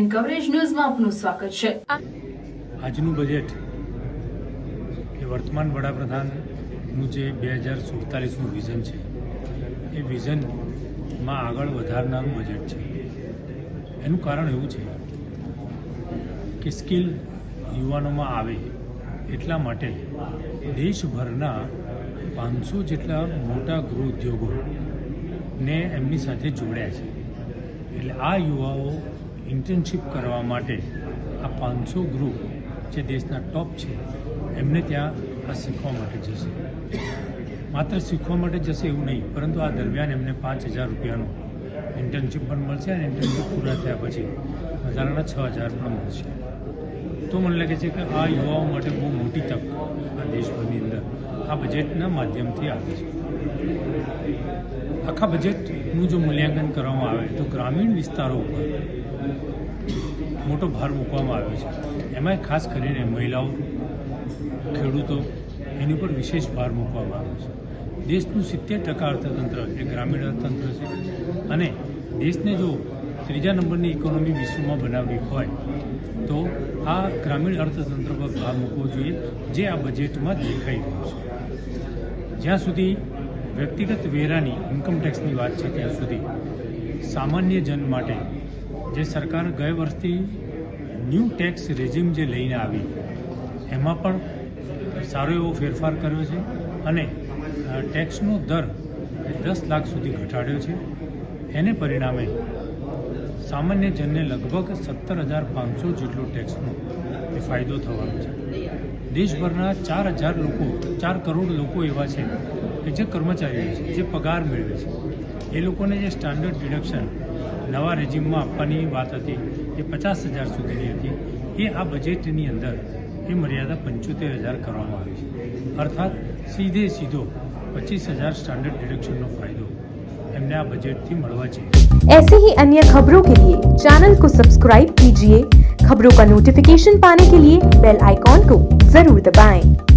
And coverage ન્યૂઝમાં આપનું સ્વાગત છે. આજનું બજેટ એ વર્તમાન વડાપ્રધાનનું જે બે હજાર સુડતાલીસનું વિઝન છે, એ વિઝનમાં આગળ વધારનારું બજેટ છે. એનું કારણ એવું છે કે સ્કિલ યુવાનોમાં આવે એટલા માટે દેશભરના પાંચસો જેટલા મોટા ગૃહ ઉદ્યોગોને એમની સાથે જોડ્યા છે. એટલે આ યુવાઓ ઇન્ટર્નશીપ કરવા માટે આ પાંચસો ગ્રુપ જે દેશના ટોપ છે, એમને ત્યાં આ શીખવા માટે જશે. માત્ર શીખવા માટે જશે એવું નહીં, પરંતુ આ દરમિયાન એમને પાંચ હજાર રૂપિયાનું ઇન્ટર્નશીપ પણ મળશે અને ઇન્ટર્નશીપ પૂરા થયા પછી વધારાના છ હજાર પણ મળશે. તો મને લાગે છે કે આ યુવાઓ માટે બહુ મોટી તક આ દેશભરની અંદર આ બજેટના માધ્યમથી આવે છે. આખા બજેટનું જો મૂલ્યાંકન કરવામાં આવે તો ગ્રામીણ વિસ્તારો ઉપર મોટો ભાર મૂકવામાં આવ્યો છે. એમાં ખાસ કરીને મહિલાઓ, ખેડૂતો એની ઉપર વિશેષ ભાર મૂકવામાં આવ્યો છે. દેશનું સિત્તેર ટકા અર્થતંત્ર એ ગ્રામીણ અર્થતંત્ર છે અને દેશને જો ત્રીજા નંબરની ઇકોનોમી વિશ્વમાં બનાવવી હોય તો આ ગ્રામીણ અર્થતંત્ર પર ભાર મૂકવો જોઈએ જે આ બજેટમાં દેખાઈ રહ્યું છે. જ્યાં સુધી વ્યક્તિગત વેરાની ઇન્કમ ટેક્સની વાત છે ત્યાં સુધી. સામાન્ય જન માટે જે સરકાર ગયા વર્ષથી ન્યૂ ટેક્સ રેજીમ જે લઈને આવી, એમાં પણ સારો એવો ફેરફાર કર્યો છે અને ટેક્સનો દર એ દસ લાખ સુધી ઘટાડ્યો છે. એને પરિણામે સામાન્ય જનને લગભગ સત્તર હજાર પાંચસો જેટલો ટેક્સનો એ ફાયદો થવાનો છે. દેશભરના ચાર હજાર લોકો, ચાર કરોડ લોકો એવા છે કે જે કર્મચારીઓ છે જે પગાર મેળવે છે એ લોકોને જે સ્ટાન્ડર્ડ ડિડક્શન નવા રેજીમમાં આપવાની વાત હતી એ પચાસ હજાર સુધીની હતી એ આ બજેટની અંદર એ મર્યાદા પંચોતેર હજાર કરવામાં આવી છે અર્થાત સીધે સીધો પચીસ હજાર સ્ટાન્ડર્ડ ડિડક્શનનો ફાયદો એમને આ બજેટથી મળવા છે ऐसे ही अन्य खबरों के लिए चैनल को सब्सक्राइब कीजिए खबरों का नोटिफिकेशन पाने के लिए बेल आइकॉन को जरूर दबाएं।